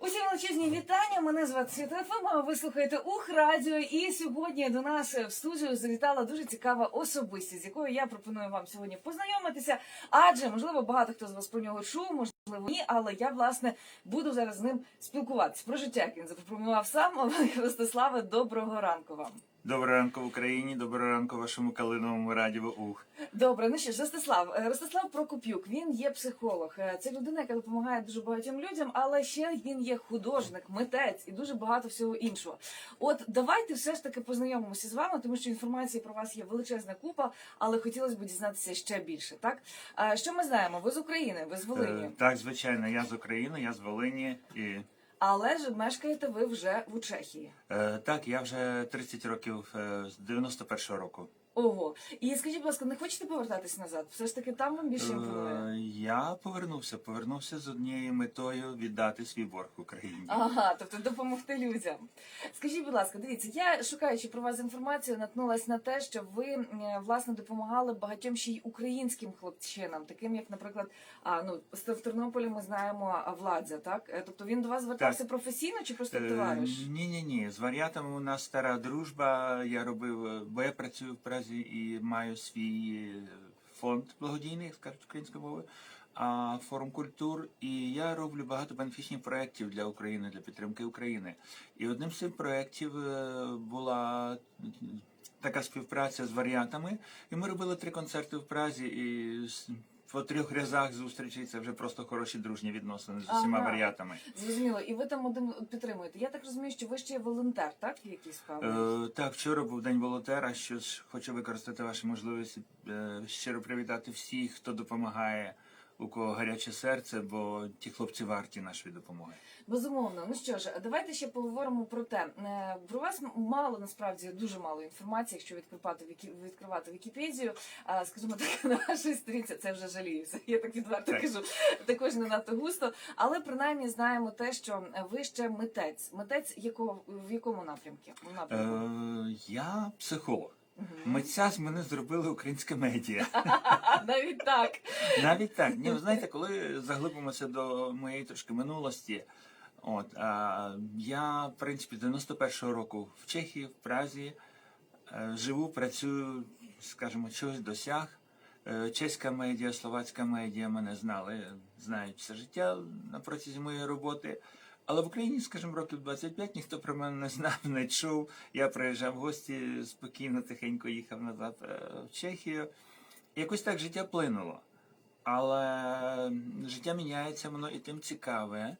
Усім величезні вітання. Мене звати Світа Фома. Ви слухаєте Ух Радіо. І сьогодні до нас в студію завітала дуже цікава особистість, з якою я пропоную вам сьогодні познайомитися. Адже можливо багато хто з вас про нього чув, можливо, ні, але я власне буду зараз з ним спілкуватися про життя, як він запропонував сам. Олег доброго ранку вам. Доброго ранку в Україні, доброго ранку вашому калиновому радіо Ух. Добре, ну що ж, Ростислав, Е, Ростислав Прокопюк, він є психолог. Е, Це людина, яка допомагає дуже багатьом людям, але ще він є художник, митець і дуже багато всього іншого. От давайте все ж таки познайомимося з вами, тому що інформації про вас є величезна купа, але хотілося б дізнатися ще більше. Так Е, що ми знаємо? Ви з України, ви з Волині, Е, так, звичайно, я з України, я з Волині. І але ж мешкаєте ви вже в Чехії. е, так, я вже 30 років е, з 91-го року. Ого, і скажіть, будь ласка, не хочете повертатись назад? Все ж таки там вам більше імпонує? Е, я повернувся, повернувся з однією метою віддати свій борг Україні. Ага, тобто допомогти людям. Скажіть, будь ласка, дивіться, я шукаючи про вас інформацію, наткнулась на те, що ви е, власне допомагали багатьом ще й українським хлопчинам, таким як, наприклад, а ну з в Тернополі ми знаємо а, Владзя, так? Е, Тобто він до вас звертався професійно чи просто як товариш? Ні, ні, ні. З варіатами у нас стара дружба. Я робив, е, бо я працюю в Празі і маю свій е, фонд благодійний, скажуть українською мовою, а форум культур. І я роблю багато бенефічних проєктів для України, для підтримки України. І одним з цих проєктів е, була така співпраця з варіантами. І ми робили три концерти в Празі і. По трьох рязах зустрічей це вже просто хороші дружні відносини з усіма Ага. варіатами. Зрозуміло, і ви там один підтримуєте. Я так розумію, що ви ще є волонтер, так? в якійсь певній? Е, так, вчора був день волонтера. Що ж хочу використати ваші можливості е, щиро привітати всіх, хто допомагає, у кого гаряче серце, бо ті хлопці варті нашої допомоги. Безумовно. Ну що ж, давайте ще поговоримо про те. Е, Про вас мало насправді дуже мало інформації, якщо відкривати відкривати Вікіпедію. А, Скажімо так, на вашій сторінці це вже жаліюся. Я так відверто Так. кажу, також не надто густо. Але принаймні знаємо те, що ви ще митець. Митець якого в якому напрямку? напрямку? Е, я психолог. Митця з мене зробили українська медіа. Навіть так. Навіть так. Ні, ви знаєте, коли заглибимося до моєї трошки минулості. От а, я, в принципі, 91-го року в Чехії, в Празі е, живу, працюю, скажімо, чогось досяг. Е, Чеська медіа, словацька медіа мене знали, знають все життя на протязі моєї роботи. Але в Україні, скажімо, років 25 ніхто про мене не знав, не чув. Я приїжджав в гості, спокійно, тихенько їхав назад е, в Чехію. Якось так життя плинуло. Але життя міняється, воно і тим цікаве.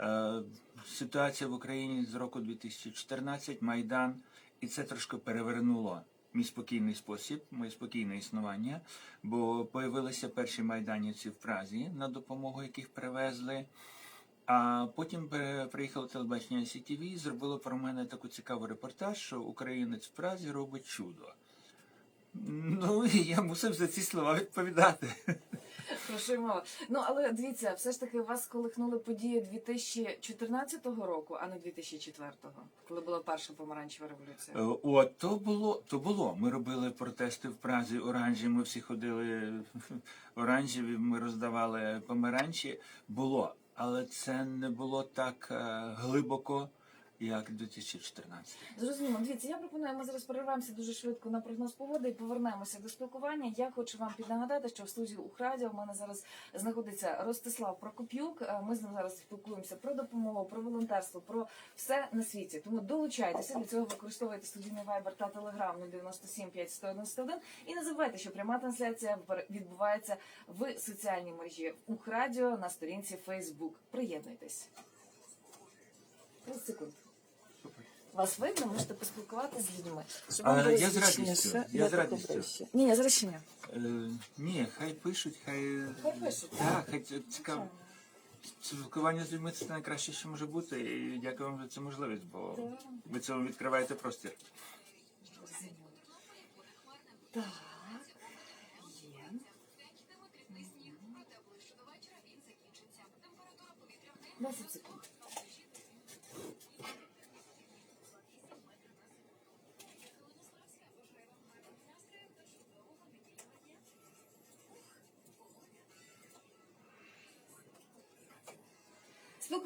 Е, Ситуація в Україні з року 2014, Майдан, і це трошки перевернуло мій спокійний спосіб, моє спокійне існування, бо появилися перші майданівці в Празі на допомогу, яких привезли. А потім приїхало телебачення CTV і зробило про мене таку цікаву репортаж, що українець в Празі робить чудо. Ну і я мусив за ці слова відповідати. Про що мова? Ну але дивіться, все ж таки вас колихнули події 2014 року, а не 2004-го, коли була перша помаранчева революція. Е, От то було, то було. Ми робили протести в Празі оранжі. Ми всі ходили оранжеві. Ми роздавали помаранчі. Було, але це не було так е, глибоко, як 2014. Зрозуміло. Дивіться, я пропоную, ми зараз перервемося дуже швидко на прогноз погоди і повернемося до спілкування. Я хочу вам піднагадати, що в студії Ухрадіо в мене зараз знаходиться Ростислав Прокопюк. Е, Ми з ним зараз спілкуємося про допомогу, про волонтерство, про все на світі. Тому долучайтеся. Для цього використовуйте студійний вайбер та телеграм 097 5191. І не забувайте, що пряма трансляція відбувається в соціальній мережі Ухрадіо на сторінці Facebook. Приєднуйтесь. 30 секунд. Вас видно, можете поспілкуватися з людьми. Щоб вам А, було я з зручніше. радістю. Я з радістю. Ні, я зараз ще. Е, ні, хай пишуть, хай. Хай пишуть. Так, хай це цікаво. Спілкування з людьми це найкраще, що може бути. І дякую вам за цю можливість, бо ви цьому відкриваєте простір. Так. Є. Десять секунд.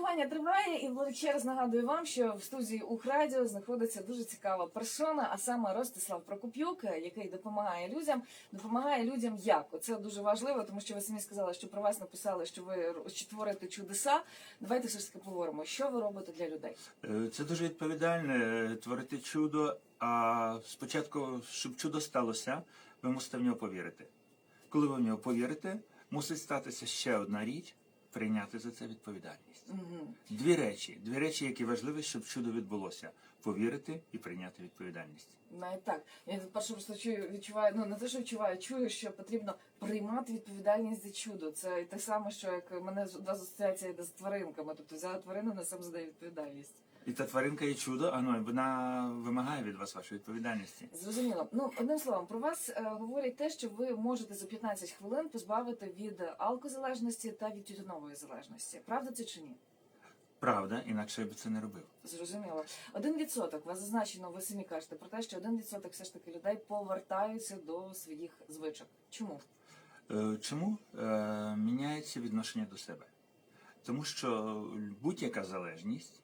Спілкування триває, і ще раз нагадую вам, що в студії Ухрадіо знаходиться дуже цікава персона, а саме Ростислав Прокоп'юк, який допомагає людям. Допомагає людям як? Це дуже важливо, тому що ви самі сказали, що про вас написали, що ви творите чудеса. Давайте все ж таки поговоримо, що ви робите для людей. Е, Це дуже відповідальне е, творити чудо. А спочатку, щоб чудо сталося, ви мусите в нього повірити. Коли ви в нього повірите, мусить статися ще одна річ прийняти за це відповідальність. Угу. Дві речі, дві речі, які важливі, щоб чудо відбулося: повірити і прийняти відповідальність. Навіть так. Я тут перше просто чую, відчуваю, ну не те, що відчуваю, чую, що потрібно приймати відповідальність за чудо. Це те саме, що як мене одразу асоціація йде з тваринками. Тобто взяла тварину, на сам задає відповідальність. І та тваринка і чудо, а ну, вона вимагає від вас вашої відповідальності. Зрозуміло. Ну одним словом, про вас е, говорять те, що ви можете за 15 хвилин позбавити від алкозалежності та від тютюнової залежності. Правда це чи ні? Правда, інакше я би це не робив. Зрозуміло. Один відсоток вас зазначено, ви самі кажете про те, що один відсоток все ж таки людей повертаються до своїх звичок. Чому? Е, Чому Е, міняється відношення до себе? Тому що будь-яка залежність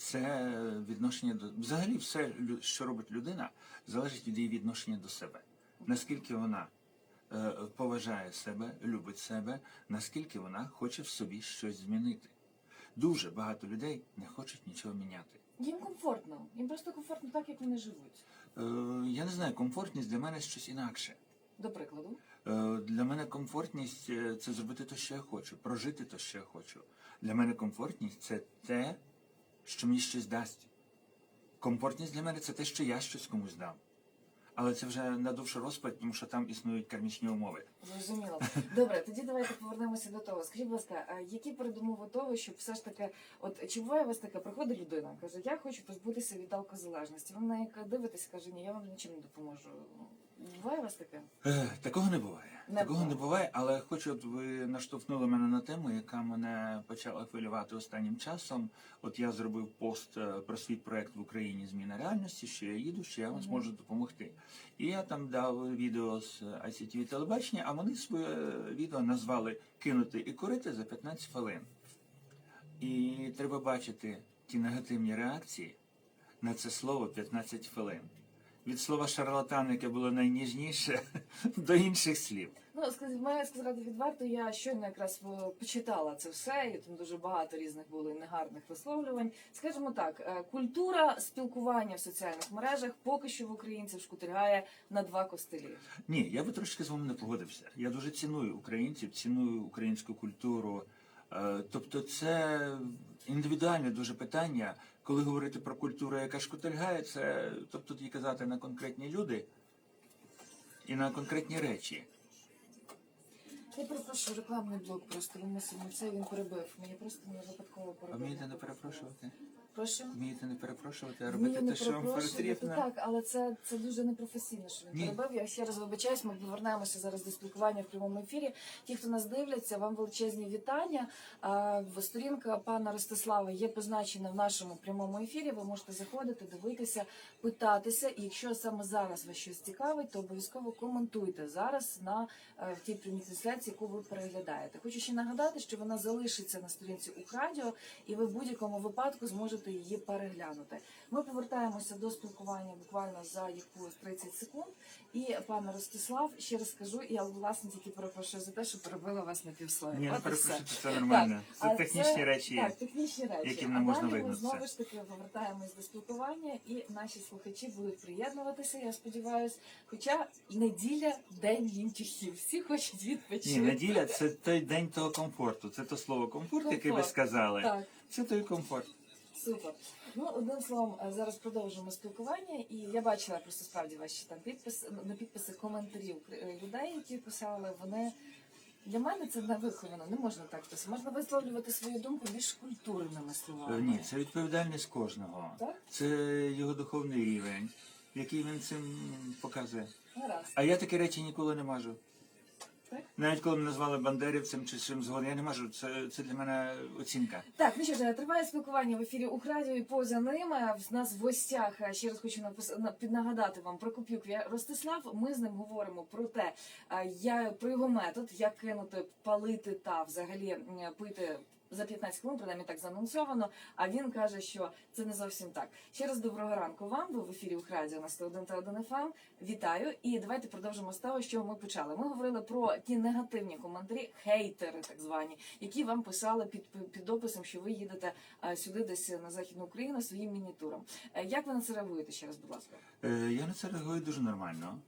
це відношення до взагалі все, що робить людина, залежить від її відношення до себе. Наскільки вона е, поважає себе, любить себе, наскільки вона хоче в собі щось змінити. Дуже багато людей не хочуть нічого міняти. Їм комфортно, їм просто комфортно так, як вони живуть. Е, Я не знаю, комфортність для мене щось інакше. До прикладу, Е, Для мене комфортність е, це зробити те, що я хочу, прожити те, що я хочу. Для мене комфортність це те, що мені щось дасть. Комфортність для мене це те, що я щось комусь дам. Але це вже на довший розпад, тому що там існують кармічні умови. зрозуміло. Добре, тоді давайте повернемося до того. Скажіть, будь ласка, які передумови того, щоб все ж таки, от чи буває у вас таке, приходить людина, каже, я хочу позбутися від алкозалежності. Ви на неї дивитесь, каже, ні, я вам нічим не допоможу. Буває у вас таке? Е, Такого не буває. Не Такого буває. не буває, але хочу, от ви наштовхнули мене на тему, яка мене почала хвилювати останнім часом. От я зробив пост е, про свій проект в Україні Зміна реальності, що я їду, що я вам зможу допомогти. І я там дав відео з ICTV телебачення, а вони своє відео назвали Кинути і курити за 15 хвилин. І треба бачити ті негативні реакції на це слово 15 хвилин. Від слова шарлатан, яке було найніжніше, до інших слів. Ну, маю сказати відверто, я щойно якраз е, почитала це все, і там дуже багато різних було і негарних висловлювань. Скажімо так, е, культура спілкування в соціальних мережах поки що в українців шкутильгає на два костелі. Ні, я би трошки з вами не погодився. Я дуже ціную українців, ціную українську культуру. Е, Тобто, це індивідуальне дуже питання. Коли говорити про культуру, яка шкутильгає, це тобто тоді казати на конкретні люди і на конкретні речі. Я перепрошую, рекламний блок просто він мусив це він перебив. Мені просто не випадково А перебив. вмієте не перепрошувати? Прошу. Вмієте не перепрошувати, а робити те, що вам потрібно. Так, але це, це дуже непрофесійно, що він Ні. перебив. Я ще раз вибачаюсь, ми повернемося зараз до спілкування в прямому ефірі. Ті, хто нас дивляться, вам величезні вітання. А, Сторінка пана Ростислава є позначена в нашому прямому ефірі. Ви можете заходити, дивитися, питатися. І якщо саме зараз вас щось цікавить, то обов'язково коментуйте зараз на е, в тій прямій трансляції, яку ви переглядаєте. Хочу ще нагадати, що вона залишиться на сторінці Украдіо, і ви в будь-якому випадку зможете її переглянути. Ми повертаємося до спілкування буквально за якусь 30 секунд. І пане Ростислав, ще раз скажу, я власне тільки перепрошую за те, що перебила вас на півслові. Ні, і все. це нормально. а Це технічні речі. Так, технічні речі. яким не можна ми знову ж таки повертаємось до спілкування, і наші слухачі будуть приєднуватися, я сподіваюся. Хоча неділя день лінтяхів. Всі хочуть відпочити. Ні, неділя це той день того комфорту. Це то слово комфорт, яке ви сказали. Так. Це той комфорт. Супер. Ну, одним словом, е, зараз продовжимо спілкування, і я бачила просто справді ваші там підписи, на підписи коментарів е, людей, які писали. Вони для мене це не виховано, не можна так писати. Можна висловлювати свою думку більш культурними Е, словами. Ні, це відповідальність кожного. Так? Це його духовний рівень, який він цим показує. Гаразд. А я такі речі ніколи не мажу. Так? Навіть коли мене назвали бандерівцем чи чим згодом, я не можу. Це, це для мене оцінка. Так, ну що ж, триває спілкування в ефірі Украдіо і поза ним. Е, В нас в гостях е, ще раз хочу піднагадати вам про Куп'юк Ростислав. Ми з ним говоримо про те, е, я про його метод, як кинути, палити та взагалі пити за 15 хвилин, принаймні так заанонсовано. А він каже, що це не зовсім так. Ще раз доброго ранку вам. Ви в ефірі Ухрадіо на 101 та 1 FM. Вітаю. І давайте продовжимо з того, що ми почали. Ми говорили про ті негативні коментарі, хейтери, так звані, які вам писали під під описом, що ви їдете е, сюди, десь на західну Україну своїм мінітуром. Е, Як ви на це реагуєте? Ще раз, будь ласка. Е, Я на це реагую дуже нормально.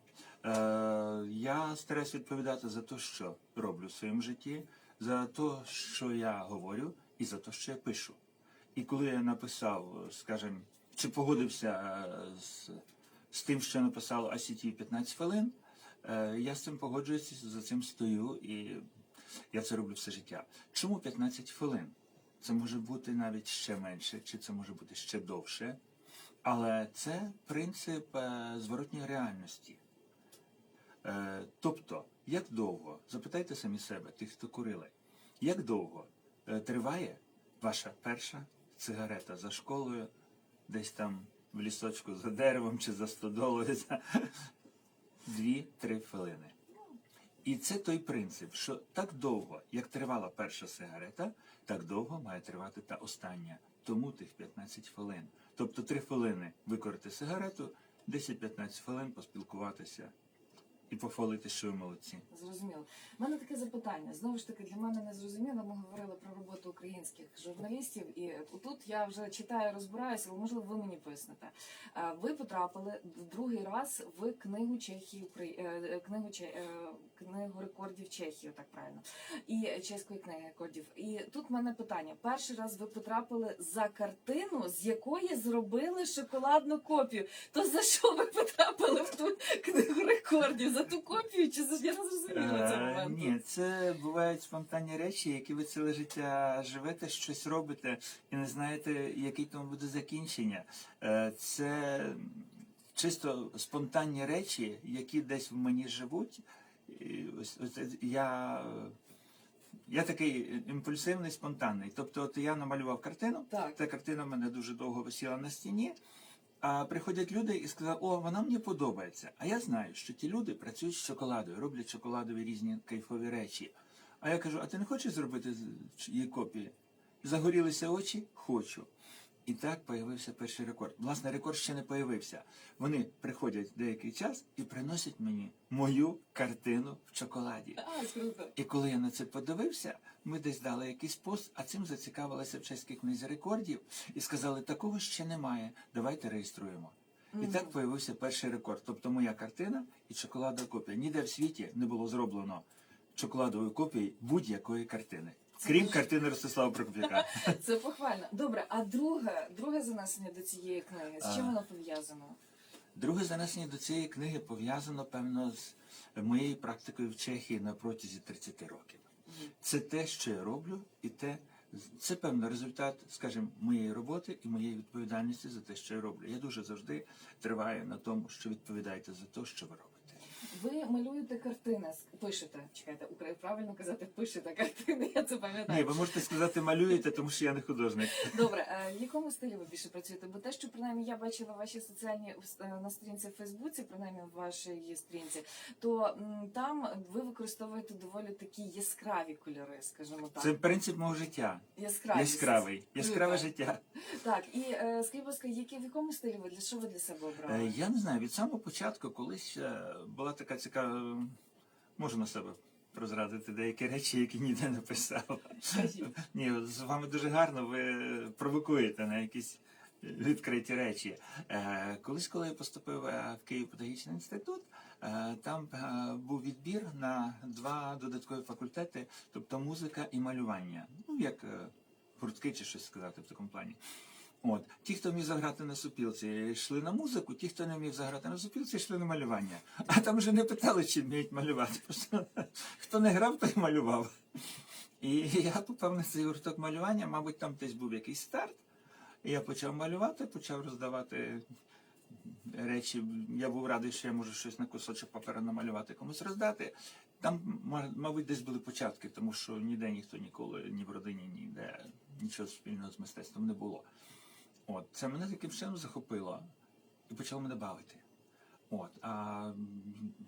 Я стараюся відповідати за те, що роблю в своєму житті, за те, що я говорю, і за те, що я пишу. І коли я написав, скажімо, чи погодився е, з, з тим, що написав ICT 15 хвилин, е, я з цим погоджуюся, за цим стою, і я це роблю все життя. Чому 15 хвилин? Це може бути навіть ще менше, чи це може бути ще довше. Але це принцип е, зворотньої реальності. Тобто, як довго, запитайте самі себе, тих, хто курили, як довго е, триває ваша перша цигарета за школою, десь там в лісочку за деревом чи за стодолою дві-три хвилини. І це той принцип, що так довго, як тривала перша сигарета, так довго має тривати та остання. Тому тих 15 хвилин. Тобто 3 хвилини викорити сигарету, 10-15 хвилин поспілкуватися і похвалити, що ви молодці. Зрозуміло. У мене таке запитання. Знову ж таки, для мене не зрозуміло. Ми говорили про роботу українських журналістів, і тут я вже читаю, розбираюся, але можливо ви мені поясните. Е, Ви потрапили в другий раз в книгу Чехії е, книгу е, книгу рекордів Чехії, так правильно, і чеської книги рекордів. І тут в мене питання: перший раз ви потрапили за картину, з якої зробили шоколадну копію. То за що ви потрапили в ту книгу рекордів? За ту копію? Чи за я не зрозуміла Е? Ні, це бувають спонтанні речі, які ви ціле життя живете, щось робите і не знаєте, який тому буде закінчення. Е, Це чисто спонтанні речі, які десь в мені живуть. І ось, ось я, я такий імпульсивний, спонтанний. Тобто, от я намалював картину, Так. Ця картина в мене дуже довго висіла на стіні. А приходять люди і сказали, о, вона мені подобається. А я знаю, що ті люди працюють з шоколадою, роблять шоколадові різні кайфові речі. А я кажу, а ти не хочеш зробити її копії? Загорілися очі? Хочу. І так появився перший рекорд. Власне, рекорд ще не появився. Вони приходять деякий час і приносять мені мою картину в шоколаді. А. І коли я на це подивився, ми десь дали якийсь пост, а цим зацікавилися в чеській книзі рекордів і сказали, такого ще немає, давайте реєструємо. І так появився перший рекорд. Тобто моя картина і шоколадова копія. Ніде в світі не було зроблено шоколадової копії будь-якої картини. Крім картини Ростислава Прокоп'яка. Це похвально. Добре, а друге, друге занесення до цієї книги, з чим воно пов'язано? Друге занесення до цієї книги пов'язано, певно, з моєю практикою в Чехії на протязі 30 років. Це те, що я роблю, і те, це певно результат, скажімо, моєї роботи і моєї відповідальності за те, що я роблю. Я дуже завжди триваю на тому, що відповідаєте за те, що ви робите. Ви малюєте картини, пишете, чекайте, Украї- правильно казати, пишете картини, я це Ні, пам'ятаю. ви можете сказати малюєте, тому що я не художник. Добре, е, в якому стилі ви більше працюєте? Бо те, що принаймні я бачила ваші соціальні е, на сторінці в Фейсбуці, принаймні в вашій сторінці, то там ви використовуєте доволі такі яскраві кольори, скажімо так. Це принцип мого життя. Яскраві. Яскравий. Яскраве життя. Так, і е, скажіть, будь ласка, які, в якому стилі ви для що ви для себе обрали? Я не знаю, від самого початку колись була така цікава. Можу на себе прозрадити деякі речі, які ніде не писав. Ні, з вами дуже гарно, ви провокуєте на якісь відкриті речі. Е, Колись, коли я поступив е, в Київ педагогічний інститут, е, там був відбір на два додаткові факультети, тобто музика і малювання. Ну, як гуртки чи щось сказати в такому плані. От ті, хто вмів заграти на супілці, йшли на музику, ті, хто не вмів заграти на супілці, йшли на малювання. А там вже не питали, чи вміють малювати. Хто не грав, той малював. І я попав на цей гурток малювання, мабуть, там десь був якийсь старт. І я почав малювати, почав роздавати речі. Я був радий, що я можу щось на кусочок паперу намалювати, комусь роздати. Там, мабуть, десь були початки, тому що ніде ніхто ніколи, ні в родині, ніде нічого спільного з мистецтвом не було. От, це мене таким чином захопило і почало мене бавити. От, а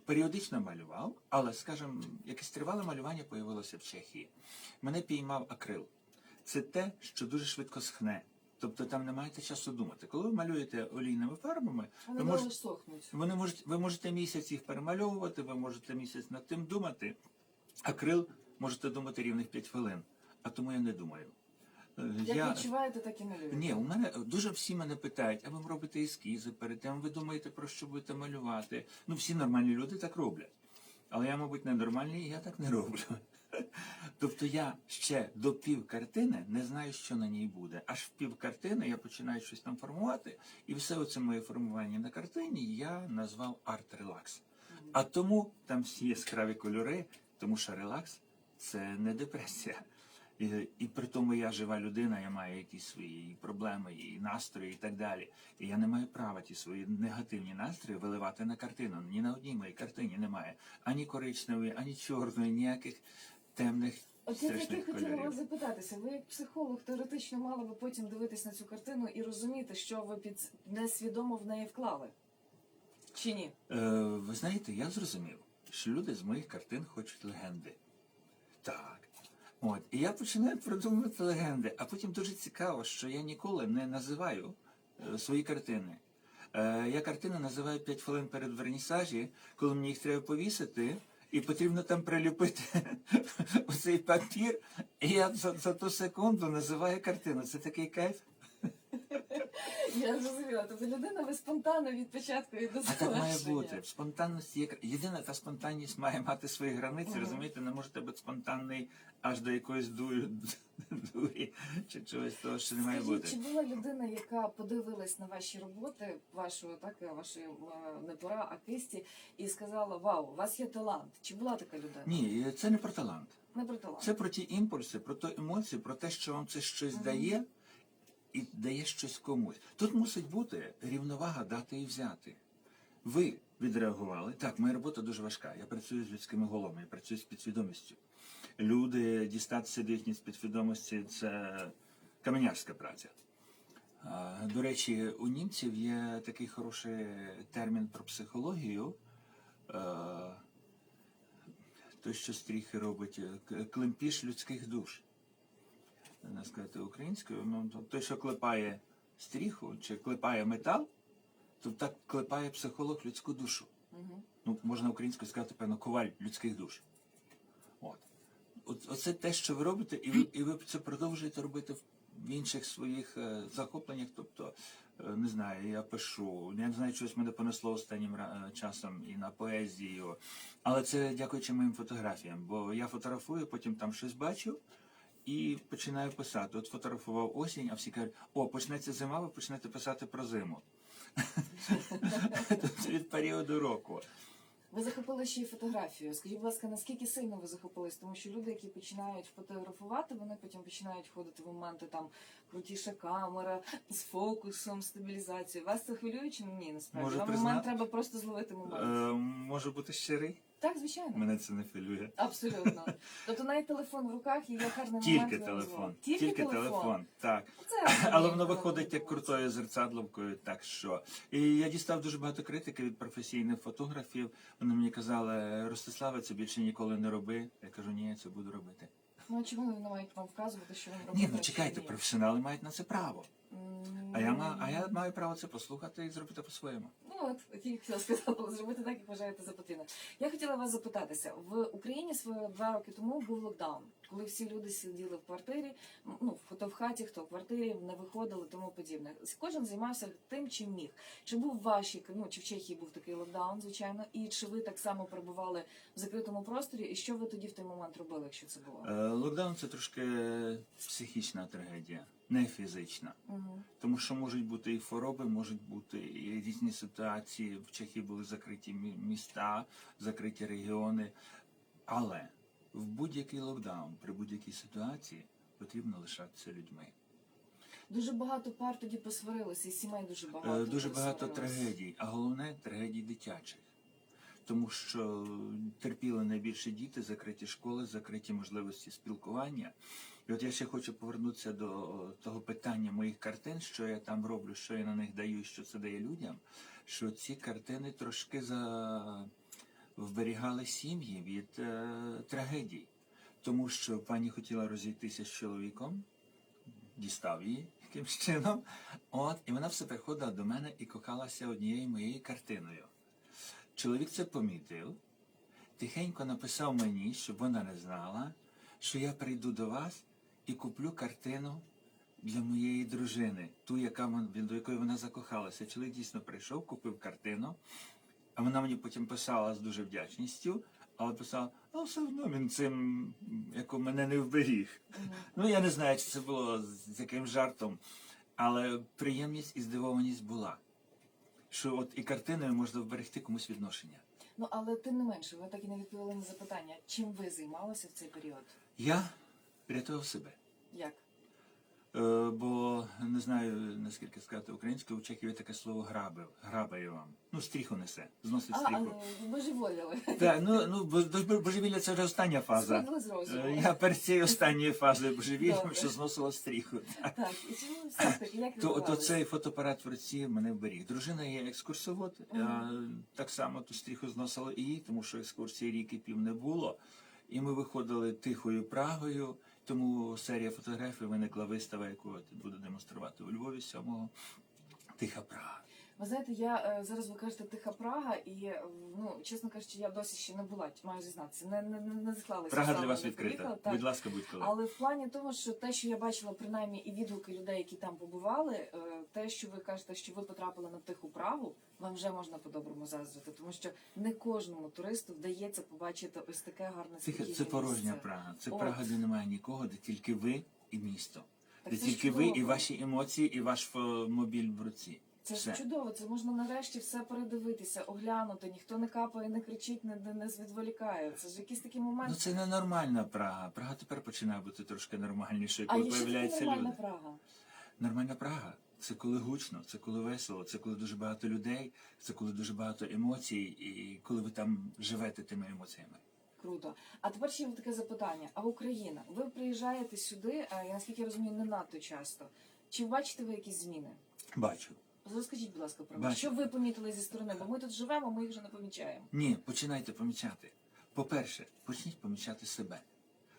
періодично малював, але, скажімо, якесь тривале малювання появилося в Чехії. Мене піймав акрил. це те, що дуже швидко схне. Тобто там не маєте часу думати. Коли ви малюєте олійними фарбами, Вони ви можете, сохнуть. вони можете, ви можете місяць їх перемальовувати, ви можете місяць над тим думати, акрил можете думати рівних 5 хвилин. А тому я не думаю. Е, Як відчуваєте, так і малюєте. ні, у мене дуже всі мене питають, а ви робите ескізи перед тим, ви думаєте про що будете малювати. Ну, всі нормальні люди так роблять. Але я, мабуть, ненормальний, і я так не роблю. Тобто я ще до пів картини не знаю, що на ній буде. Аж в пів картини я починаю щось там формувати, і все оце моє формування на картині я назвав арт-релакс. А тому там всі яскраві кольори, тому що релакс це не депресія. І, і при тому я жива людина, я маю якісь свої проблеми і настрої і так далі. І я не маю права ті свої негативні настрої виливати на картину. Ні на одній моїй картині немає ані коричневої, ані чорної, ніяких темних От я таки хотіла вас запитатися. Ви як психолог теоретично мали би потім дивитись на цю картину і розуміти, що ви під несвідомо в неї вклали. Чи ні? Е, ви знаєте, я зрозумів, що люди з моїх картин хочуть легенди. Так. От. І я починаю продумувати легенди, а потім дуже цікаво, що я ніколи не називаю е, свої картини. Е, я картини називаю 5 хвилин перед вернісажі, коли мені їх треба повісити, і потрібно там приліпити оцей папір, і я за, за ту секунду називаю картину. Це такий кайф. Я зрозуміла. Тобто людина ви спонтанно від початку і до А так має завершення. бути. В спонтанності є єдина та спонтанність має мати свої границі. Мгм. Розумієте, не можете бути спонтанний аж до якоїсь дурі, дурі чи чогось того, що не має Скажіть, бути. чи була людина, яка подивилась на ваші роботи, вашу так вашої е, не пора, а кисті, і сказала: Вау, у вас є талант? Чи була така людина? Ні, це не про талант. Не про талант. Це про ті імпульси, про ті емоції, про те, що вам це щось Мгм. дає і дає щось комусь. Тут мусить бути рівновага дати і взяти. Ви відреагували. Так, моя робота дуже важка. Я працюю з людськими головами, я працюю з підсвідомістю. Люди дістатися до їхньої підсвідомості це каменярська праця. До речі, у німців є такий хороший термін про психологію. Той, що стріхи робить, клемпіш людських душ. Не сказати українською, ну то- той, що клепає стріху чи клепає метал, то так клепає психолог людську душу. Угу. Ну, можна українською сказати, певно, коваль людських душ. От. От, оце те, що ви робите, і ви, і ви це продовжуєте робити в- інших своїх е, захопленнях. Тобто, е, не знаю, я пишу, я не знаю, щось мене понесло останнім е, часом і на поезію. Але це дякуючи моїм фотографіям, бо я фотографую, потім там щось бачу. І починаю писати. От фотографував осінь, а всі кажуть, о, почнеться зима, ви почнете писати про зиму. Тобто від періоду року. Ви захопили ще й фотографію. Скажіть, будь ласка, наскільки сильно ви захопились? Тому що люди, які починають фотографувати, вони потім починають ходити в моменти там крутіша камера з фокусом, стабілізацією. Вас це хвилює чи ні? Насправді вам призна- момент треба просто зловити момент. Е, може бути щирий? Так, звичайно. Мене це не хвилює. Абсолютно. Тобто навіть телефон в руках і є гарний момент. Тільки телефон. назвали. Тільки, телефон. Так. Це Але воно виходить як крутою зерцадловкою, так що. І я дістав дуже багато критики від професійних фотографів. Вони мені казали, Ростиславе, це більше ніколи не роби. Я кажу, ні, я це буду робити. Ну а чому вони мають вам вказувати, що ви Ні, ну чекайте, професіонали мають на це право. А я, ма- а я маю право це послухати і зробити по-своєму. Ну от тільки хотіла сказати, зробити так, як вважаєте за потрібне. Я хотіла вас запитатися в Україні своє два роки тому був локдаун, коли всі люди сиділи в квартирі, ну хто в хаті, хто в квартирі, не виходили, тому подібне. Кожен займався тим, чим міг. Чи був в вашій ну чи в Чехії був такий локдаун, звичайно, і чи ви так само перебували в закритому просторі, і що ви тоді в той момент робили, якщо це було? Е, Локдаун це трошки психічна трагедія, не фізична. Угу. Тому що можуть бути і хвороби, можуть бути і різні ситуації. В Чехії були закриті міста, закриті регіони. Але в будь-який локдаун, при будь-якій ситуації потрібно лишатися людьми. Дуже багато пар тоді посварилися, і сімей дуже Е, багато. Дуже багато трагедій, а головне трагедій дитячих. Тому що терпіли найбільше діти, закриті школи, закриті можливості спілкування. І от я ще хочу повернутися до того питання моїх картин, що я там роблю, що я на них даю, що це дає людям. Що ці картини трошки за... вберігали сім'ї від е, трагедій. Тому що пані хотіла розійтися з чоловіком, дістав її якимсь чином. От, і вона все приходила до мене і кохалася однією моєю картиною. Чоловік це помітив, тихенько написав мені, щоб вона не знала, що я прийду до вас і куплю картину для моєї дружини, ту, яка до якої вона закохалася. Чоловік дійсно прийшов, купив картину, а вона мені потім писала з дуже вдячністю, але писала, а все одно він цим, яку мене не вберіг. Ну, я не знаю, чи це було з з яким жартом, але приємність і здивованість була. Що от і картиною можна вберегти комусь відношення. Ну але тим не менше, ви так і не відповіли на запитання, чим ви займалися в цей період? Я рятував себе. Як? Е, бо не знаю наскільки сказати українською, у Чехії є таке слово грабив. Грабає вам. Ну, стріху несе, зносить стріху. а божеволіли. Так, ну, ну бо- бо- божевілля це вже остання фаза. Е, Я перед цією останньою фазою божевілля, що зносило стріху. Так. Так, і чому все ж таки, як То, то цей фотоапарат в руці мене вберіг. Дружина є екскурсовод, Мгм. а, так само ту стріху зносила і їй, тому що екскурсії рік і пів не було. І ми виходили тихою Прагою, тому серія фотографій виникла вистава, яку от буду демонструвати у Львові 7 Тиха Прага. Ви знаєте, я е, зараз ви кажете тиха Прага, і ну чесно кажучи, я досі ще не була, маю зізнатися. Не не, не, не склалася. Прага для вас відкрита. так. Будь ласка, будь коли. Але в плані того, що те, що я бачила, принаймні і відгуки людей, які там побували, е, те, що ви кажете, що ви потрапили на тиху Прагу, вам вже можна по-доброму заздрити, тому що не кожному туристу вдається побачити ось таке гарне Тихе, це порожня місце. Прага. Це От. Прага, де немає нікого, де тільки ви і місто. Так де тільки ви і ваші емоції, і ваш мобіль в руці. Це Все. ж чудово. Це можна нарешті все передивитися, оглянути. Ніхто не капає, не кричить, не, не, не відволікає. Це ж якийсь такий момент. Ну це не нормальна Прага. Прага тепер починає бути трошки нормальнішою, коли є ще нормальна люди. Прага. Нормальна Прага. Це коли гучно, це коли весело, це коли дуже багато людей, це коли дуже багато емоцій, і коли ви там живете тими емоціями. Круто. А тепер ще таке запитання. А Україна? Ви приїжджаєте сюди, я наскільки я розумію, не надто часто. Чи бачите ви якісь зміни? Бачу. Розкажіть, будь ласка, про Бачу. Що ви помітили зі сторони? Бо ми тут живемо, ми їх вже не помічаємо. Ні, починайте помічати. По-перше, почніть помічати себе.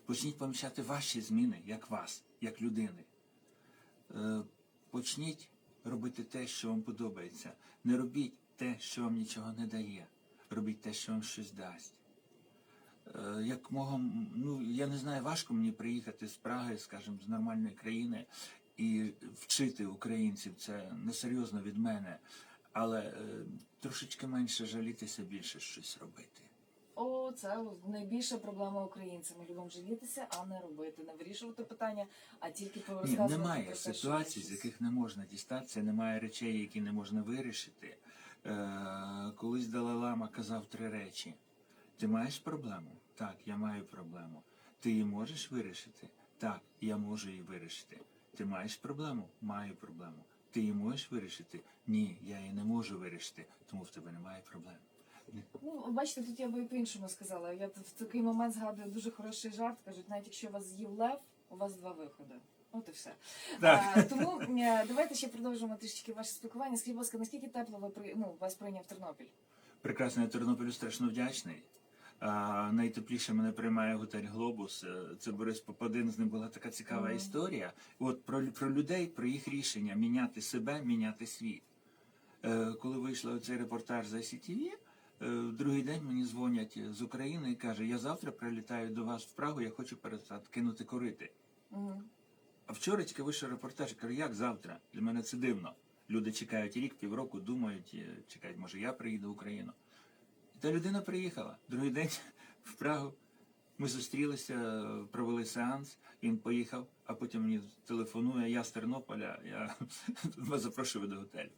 Почніть помічати ваші зміни, як вас, як людини. Е, Почніть робити те, що вам подобається. Не робіть те, що вам нічого не дає. Робіть те, що вам щось дасть. Е, Як мого, ну я не знаю, важко мені приїхати з Праги, скажімо, з нормальної країни і вчити українців. Це несерйозно від мене. Але е, трошечки менше жалітися, більше щось робити. О, це найбільша проблема українців. Ми любимо жалітися, а не робити, не вирішувати питання, а тільки Ні, немає про те, ситуацій, з яких не можна дістатися, немає речей, які не можна вирішити. Е, колись Далай-Лама казав три речі: ти маєш проблему? Так, я маю проблему. Ти її можеш вирішити? Так, я можу її вирішити. Ти маєш проблему? Маю проблему. Ти її можеш вирішити? Ні, я її не можу вирішити, тому в тебе немає проблем. Ну, бачите, тут я би і по-іншому сказала. Я в такий момент згадую дуже хороший жарт. Кажуть, навіть якщо вас з'їв лев, у вас два виходи. От і все. Так. А, тому е, давайте ще продовжимо трішки ваше спілкування. Скажіть, будь ласка, наскільки тепло ви при ну, вас прийняв Тернопіль? Прекрасно, я Тернопілю страшно вдячний. А, найтепліше мене приймає готель Глобус. Е, Це Борис Попадин, з ним була така цікава Мгм. історія. От про, про людей, про їх рішення міняти себе, міняти світ. Е, коли вийшов цей репортаж за ICTV, е, в другий день мені дзвонять з України і каже, я завтра прилітаю до вас в Прагу, я хочу перестати кинути корити. Угу. А вчора тільки вийшов репортаж, я кажу, як завтра? Для мене це дивно. Люди чекають рік, півроку, думають, е, чекають, може я приїду в Україну. Та людина приїхала. Другий день в Прагу. Ми зустрілися, провели сеанс, він поїхав, а потім мені телефонує, я з Тернополя, я вас запрошую до готелю.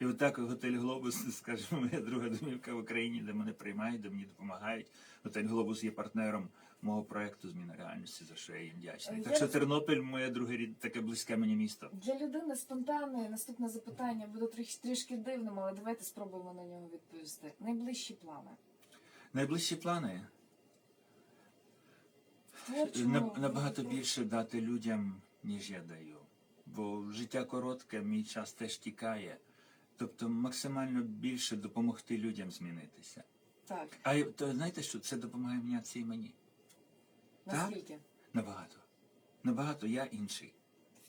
І отак готель Глобус, скажімо, моя друга домівка в Україні, де мене приймають, де мені допомагають. Готель Глобус є партнером мого проекту Зміна реальності, за що я їм вдячний. Я Так що Тернопіль моє друге рід, таке близьке мені місто. Для людини спонтанне наступне запитання буде трішки, дивним, але давайте спробуємо на нього відповісти. Найближчі плани. Найближчі плани творчому набагато більше дати людям, ніж я даю. Бо життя коротке, мій час теж тікає. Тобто максимально більше допомогти людям змінитися. Так, А то знаєте що? Це допомагає мінятися і мені. Так? наскільки? Набагато. Набагато я інший.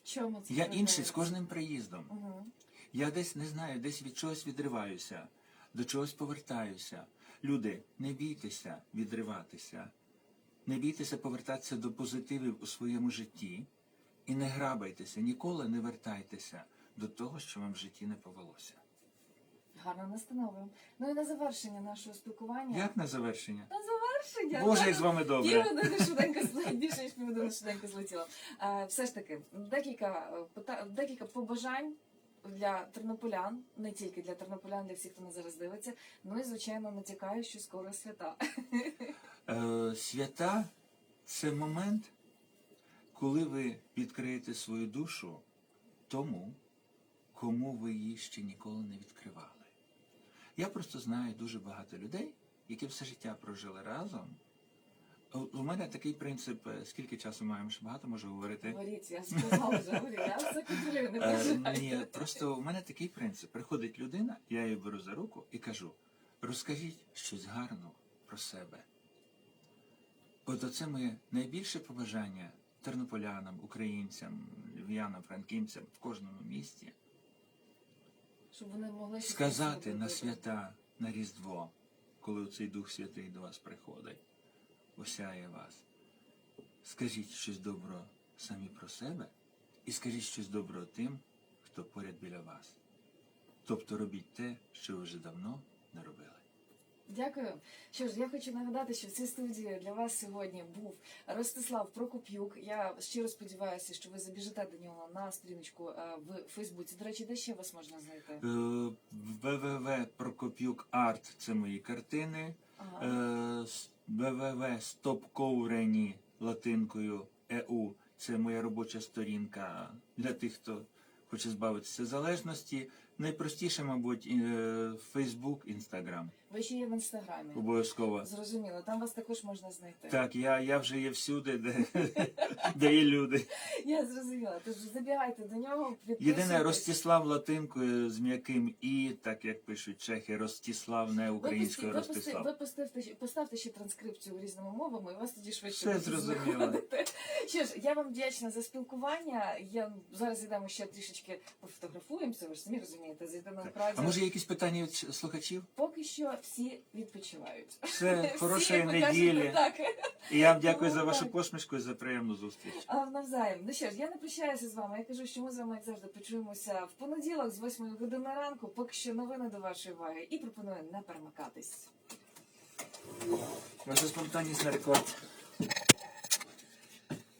В чому це? Я інший з кожним приїздом. Мгм. Я десь не знаю, десь від чогось відриваюся, до чогось повертаюся. Люди, не бійтеся відриватися, не бійтеся повертатися до позитивів у своєму житті і не грабайтеся, ніколи не вертайтеся до того, що вам в житті не повелося. Гарно настановуємо. Ну і на завершення нашого спілкування. Як на завершення? На завершення. Боже, як з вами добре. Півгодини швиденько більше ніж півгодини швиденько злетіло. Е, все ж таки, декілька, е, декілька побажань для тернополян, не тільки для тернополян, для всіх, хто нас зараз дивиться. Ну і звичайно натякаю, що скоро свята. Е, свята це момент, коли ви відкриєте свою душу тому, кому ви її ще ніколи не відкривали. Я просто знаю дуже багато людей, які все життя прожили разом. У- мене такий принцип, е, скільки часу маємо, ще багато можу говорити. Говоріть, я сказала вже, говорю, я все контролюю, не Е, переживайте. ні, просто у мене такий принцип. Приходить людина, я її беру за руку і кажу: розкажіть щось гарно про себе. От оце моє найбільше побажання тернополянам, українцям, львів'янам, франківцям в кожному місті Щоб вони могли сказати на свята, на Різдво, коли цей Дух Святий до вас приходить, осяє вас. Скажіть щось добро самі про себе і скажіть щось добро тим, хто поряд біля вас. Тобто робіть те, що ви вже давно не робили. Дякую. Що ж, я хочу нагадати, що в цій студії для вас сьогодні був Ростислав Прокоп'юк. Я щиро сподіваюся, що ви забіжите до нього на сторіночку е, в Фейсбуці. До речі, де ще вас можна знайти? Е, Прокоп'юк Арт це мої картини. Ага. Стопковрені латинкою ЕУ це моя робоча сторінка для тих, хто хоче збавитися залежності. Найпростіше, мабуть, Фейсбук, Інстаграм. Ви ще є в інстаграмі. Обов'язково. Зрозуміло, там вас також можна знайти. Так, я, я вже є всюди, де, де є люди. Я зрозуміла. Тож забігайте до нього. Єдине. Ростислав латинкою з м'яким і, так як пишуть чехи, Ростислав, не українською Ростислав. Ви поставте, поставте ще транскрипцію різними мовами, і вас тоді швидше Все зрозуміло. Що ж, я вам вдячна за спілкування. Я зараз йдемо ще трішечки пофотографуємося. Ви ж самі розумієте, Так. в радіо. А може є якісь питання від слухачів? Поки що всі відпочивають. Все, хорошої неділі. Так. І я вам дякую Ну, за вашу посмішку і за приємну зустріч. А навзаєм. Ну що ж, я не прощаюся з вами. Я кажу, що ми з вами, як завжди, почуємося в понеділок з 8 години ранку. Поки що новини до вашої уваги. І пропоную не перемикатись. Ваша спонтанність на рекорд.